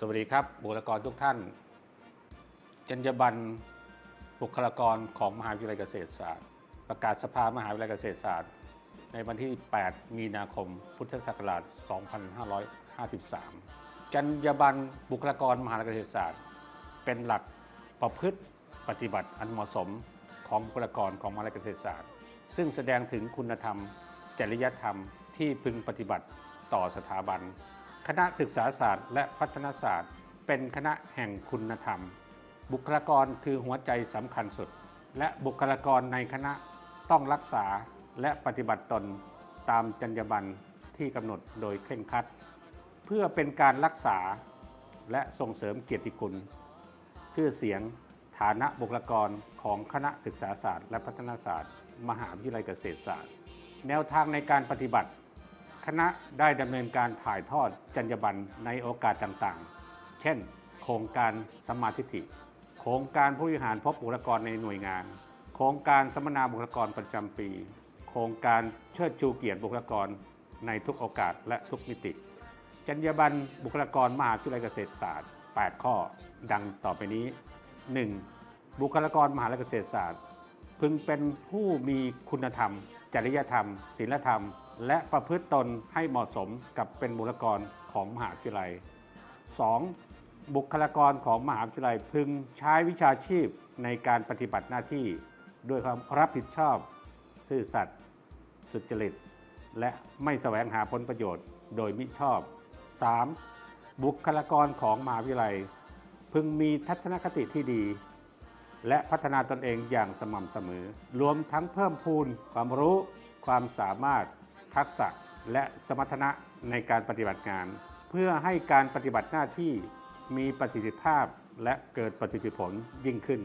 สวัสดีครับบุคลากรทุกท่าน จรรยาบรรณบุคลากรของมหาวิทยาลัยเกษตรศาสตร์ ประกาศสภามหาวิทยาลัยเกษตรศาสตร์ ในวันที่ 8 มีนาคม พุทธศักราช 2553 จรรยาบรรณบุคลากรมหาวิทยาลัยเกษตรศาสตร์ เป็นหลักประพฤติปฏิบัติอันเหมาะสมของบุคลากรของมหาวิทยาลัยเกษตรศาสตร์ ซึ่งแสดงถึงคุณธรรม จริยธรรมที่พึงปฏิบัติต่อสถาบัน คณะศึกษาศาสตร์ และพัฒนาศาสตร์ เป็นคณะแห่งคุณธรรม บุคลากรคือหัวใจสำคัญสุด และบุคลากรในคณะต้องรักษาและปฏิบัติตนตามจรรยาบรรณที่กำหนดโดยเคร่งครัด เพื่อเป็นการรักษาและส่งเสริมเกียรติคุณ ชื่อเสียงฐานะบุคลากรของคณะศึกษาศาสตร์ และพัฒนาศาสตร์ มหาวิทยาลัยเกษตรศาสตร์ แนวทางในการปฏิบัติ คณะได้ดำเนินการถ่ายทอดจรรยาบรรณในโอกาสต่างๆ เช่น โครงการสมาธิิโครงการผู้บริหารพบบุคลากรในหน่วยงาน โครงการสัมมนาบุคลากรประจำปี โครงการเชิดชูเกียรติบุคลากรในทุกโอกาสและทุกมิติ จรรยาบรรณบุคลากรมหาวิทยาลัยเกษตรศาสตร์ 8 ข้อ ดังต่อไปนี้ 1. บุคลากรมหาวิทยาลัยเกษตรศาสตร์ พึงเป็นผู้มีคุณธรรม จริยธรรม ศีลธรรม และประพฤติตนให้เหมาะสมกับเป็นบุคลากรของมหาวิทยาลัย 2. บุคลากรของมหาวิทยาลัยพึงใช้วิชาชีพในการปฏิบัติหน้าที่ด้วยความรับผิดชอบ ซื่อสัตย์สุจริต และไม่แสวงหาผลประโยชน์โดยมิชอบ 3. บุคลากรของมหาวิทยาลัย พึงมีทัศนคติที่ดี และพัฒนาตนเองอย่างสม่ำเสมอ รวมทั้งเพิ่มพูนความรู้ความสามารถ ทักษะและสมรรถนะในการปฏิบัติงาน เพื่อให้การปฏิบัติหน้าที่มีประสิทธิภาพและเกิดประสิทธิผลยิ่งขึ้น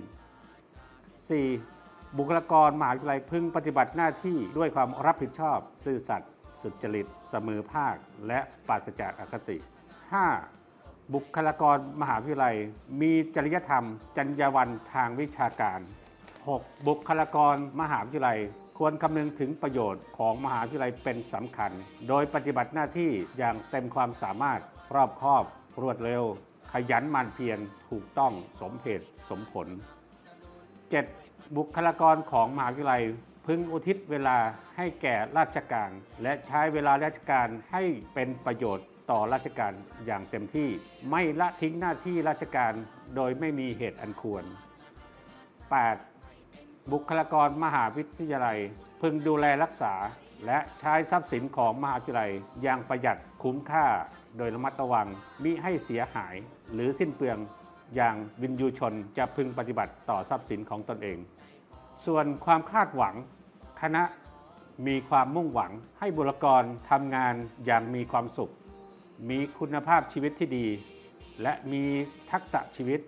4. บุคลากรมหาวิทยาลัยพึงปฏิบัติหน้าที่ด้วยความรับผิดชอบ ซื่อสัตย์สุจริตเสมอภาค และปราศจากอคติ 5. บุคลากรมหาวิทยาลัย มีจริยธรรม จรรยาบรรณทางวิชาการ 6. บุคลากรมหาวิทยาลัย ควรคำนึงถึงประโยชน์ของมหาวิทยาลัยเป็นสำคัญ โดยปฏิบัติหน้าที่อย่างเต็มความสามารถรอบคอบ รวดเร็ว ขยันมันเพียรถูกต้องสมเหตุสมผล 7. บุคลากรของมหาวิทยาลัยพึงอุทิศเวลาให้แก่ราชการ และใช้เวลาราชการให้เป็นประโยชน์ต่อราชการอย่างเต็มที่ ไม่ละทิ้งหน้าที่ราชการโดยไม่มีเหตุอันควร 8. บุคลากรมหาวิทยาลัย พึงดูแลรักษา และใช้ทรัพย์สินของมหาวิทยาลัยอย่างประหยัดคุ้มค่าโดยระมัดระวังมิให้เสียหายหรือสิ้นเปลืองอย่างวินยูชนจะพึงปฏิบัติต่อทรัพย์สินของตนเอง ส่วนความคาดหวัง คณะมีความมุ่งหวังให้บุคลากรทำงานอย่างมีความสุข มีคุณภาพชีวิตที่ดี และมีทักษะชีวิต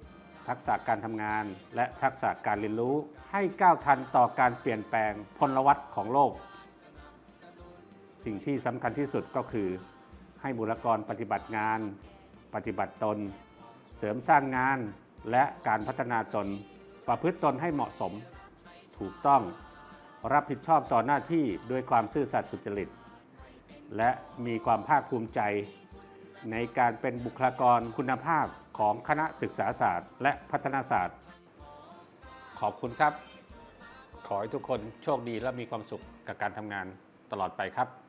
ทักษะการทำงาน และทักษะการเรียนรู้ ให้ก้าวทันต่อการเปลี่ยนแปลงพลวัตของโลก สิ่งที่สำคัญที่สุดก็คือ ให้บุคลากรปฏิบัติงาน ปฏิบัติตน เสริมสร้างงานและการพัฒนาตน ประพฤติตนให้เหมาะสม ถูกต้อง รับผิดชอบต่อหน้าที่ด้วยความซื่อสัตย์สุจริต และมีความภาคภูมิใจ ในการเป็นบุคลากรคุณภาพ ของคณะศึกษาศาสตร์ และพัฒนาศาสตร์ ขอบคุณครับ ขอให้ทุกคนโชคดีและมีความสุขกับการทำงานตลอดไปครับ